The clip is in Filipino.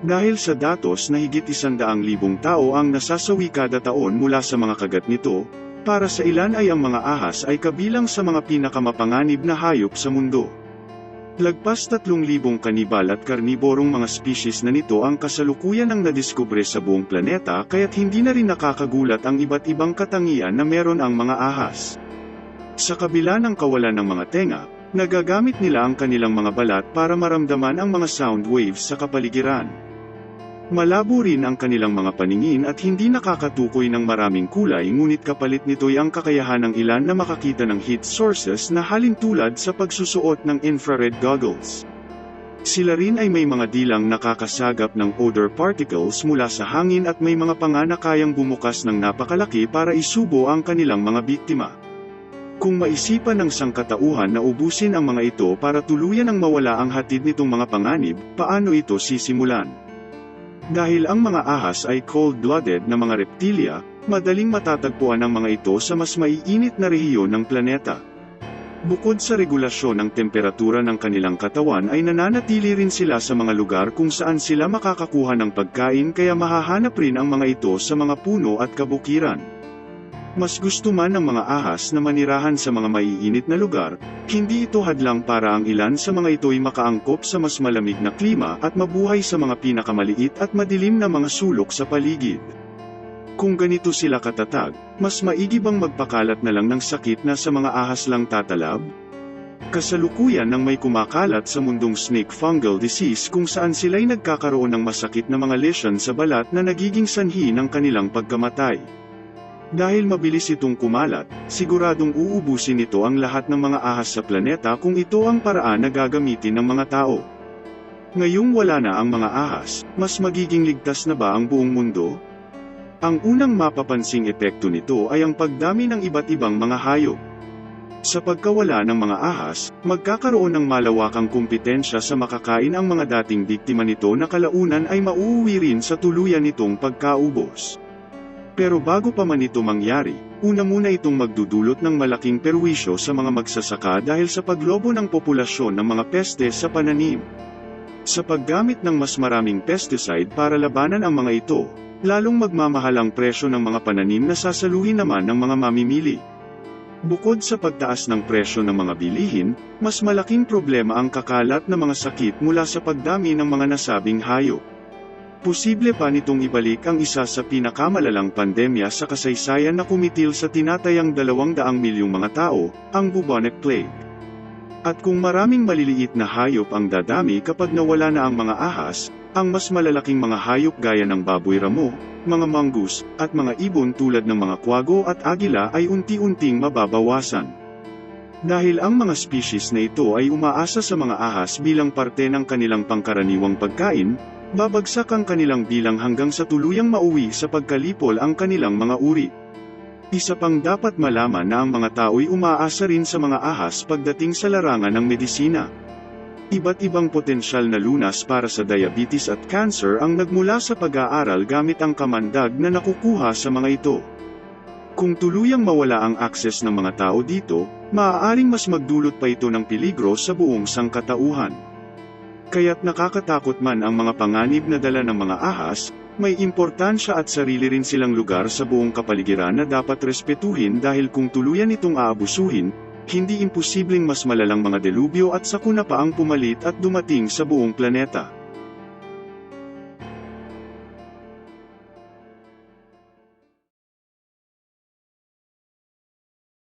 Dahil sa datos na higit isandaang libong tao ang nasasawi kada taon mula sa mga kagat nito, para sa ilan ay ang mga ahas ay kabilang sa mga pinakamapanganib na hayop sa mundo. Lagpas 3,000 kanibal at karniborong mga species na nito ang kasalukuyan ang nadiskubre sa buong planeta kaya't hindi na rin nakakagulat ang iba't ibang katangian na meron ang mga ahas. Sa kabila ng kawalan ng mga tenga, nagagamit nila ang kanilang mga balat para maramdaman ang mga sound waves sa kapaligiran. Malabo rin ang kanilang mga paningin at hindi nakakatukoy ng maraming kulay ngunit kapalit nito'y ang kakayahan ng ilan na makakita ng heat sources na halintulad sa pagsusuot ng infrared goggles. Sila rin ay may mga dilang nakakasagap ng odor particles mula sa hangin at may mga panga na kayang bumukas ng napakalaki para isubo ang kanilang mga biktima. Kung maisipan ng sangkatauhan na ubusin ang mga ito para tuluyan ang mawala ang hatid nitong mga panganib, paano ito sisimulan? Dahil ang mga ahas ay cold-blooded na mga reptilya, madaling matatagpuan ang mga ito sa mas maiinit na rehiyon ng planeta. Bukod sa regulasyon ng temperatura ng kanilang katawan ay nananatili rin sila sa mga lugar kung saan sila makakakuha ng pagkain kaya mahahanap rin ang mga ito sa mga puno at kabukiran. Mas gusto man ng mga ahas na manirahan sa mga maiinit na lugar, hindi ito hadlang para ang ilan sa mga ito'y makaangkop sa mas malamig na klima at mabuhay sa mga pinakamaliit at madilim na mga sulok sa paligid. Kung ganito sila katatag, mas maigi bang magpakalat na lang ng sakit na sa mga ahas lang tatalab? Kasalukuyan nang may kumakalat sa mundong snake fungal disease kung saan sila'y nagkakaroon ng masakit na mga lesion sa balat na nagiging sanhi ng kanilang pagkamatay. Dahil mabilis itong kumalat, siguradong uubusin nito ang lahat ng mga ahas sa planeta kung ito ang paraan na gagamitin ng mga tao. Ngayong wala na ang mga ahas, mas magiging ligtas na ba ang buong mundo? Ang unang mapapansing epekto nito ay ang pagdami ng iba't ibang mga hayop. Sa pagkawala ng mga ahas, magkakaroon ng malawakang kompetensya sa makakain ang mga dating biktima nito na kalaunan ay mauuwi rin sa tuluyan nitong pagkaubos. Pero bago pa man ito mangyari, una muna itong magdudulot ng malaking perwisyo sa mga magsasaka dahil sa paglobo ng populasyon ng mga peste sa pananim. Sa paggamit ng mas maraming pesticide para labanan ang mga ito, lalong magmamahal ang presyo ng mga pananim na sasaluhin naman ng mga mamimili. Bukod sa pagtaas ng presyo ng mga bilihin, mas malaking problema ang kakalat na mga sakit mula sa pagdami ng mga nasabing hayop. Posible pa nitong ibalik ang isa sa pinakamalalang pandemya sa kasaysayan na kumitil sa tinatayang 200 milyong mga tao, ang bubonic plague. At kung maraming maliliit na hayop ang dadami kapag nawala na ang mga ahas, ang mas malalaking mga hayop gaya ng baboy ramo, mga mongoose, at mga ibon tulad ng mga kwago at agila ay unti-unting mababawasan. Dahil ang mga species na ito ay umaasa sa mga ahas bilang parte ng kanilang pangkaraniwang pagkain, babagsak ang kanilang bilang hanggang sa tuluyang mauwi sa pagkalipol ang kanilang mga uri. Isa pang dapat malaman na ang mga tao'y umaasa rin sa mga ahas pagdating sa larangan ng medisina. Iba't ibang potensyal na lunas para sa diabetes at cancer ang nagmula sa pag-aaral gamit ang kamandag na nakukuha sa mga ito. Kung tuluyang mawala ang akses ng mga tao dito, maaaring mas magdulot pa ito ng peligro sa buong sangkatauhan. Kaya't nakakatakot man ang mga panganib na dala ng mga ahas, may importansya at sarili rin silang lugar sa buong kapaligiran na dapat respetuhin dahil kung tuluyan itong aabusuhin, hindi imposibleng mas malalang mga delubyo at sakuna pa ang pumalit at dumating sa buong planeta.